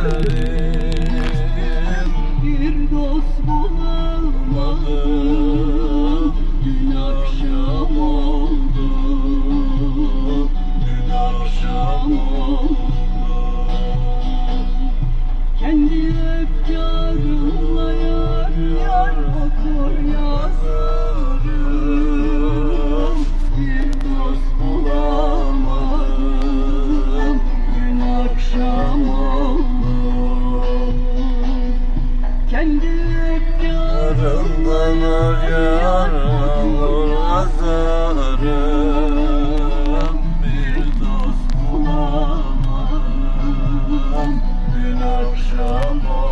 Bir dost bulamadım. Dün akşam oldu. Dün Kendi efkarımla yar yar okur yazarım. Bir dost bulamadım. Dün akşam Kendi efkarımla yar okur yazarım Bir dost bulamadım Dün akşam oldu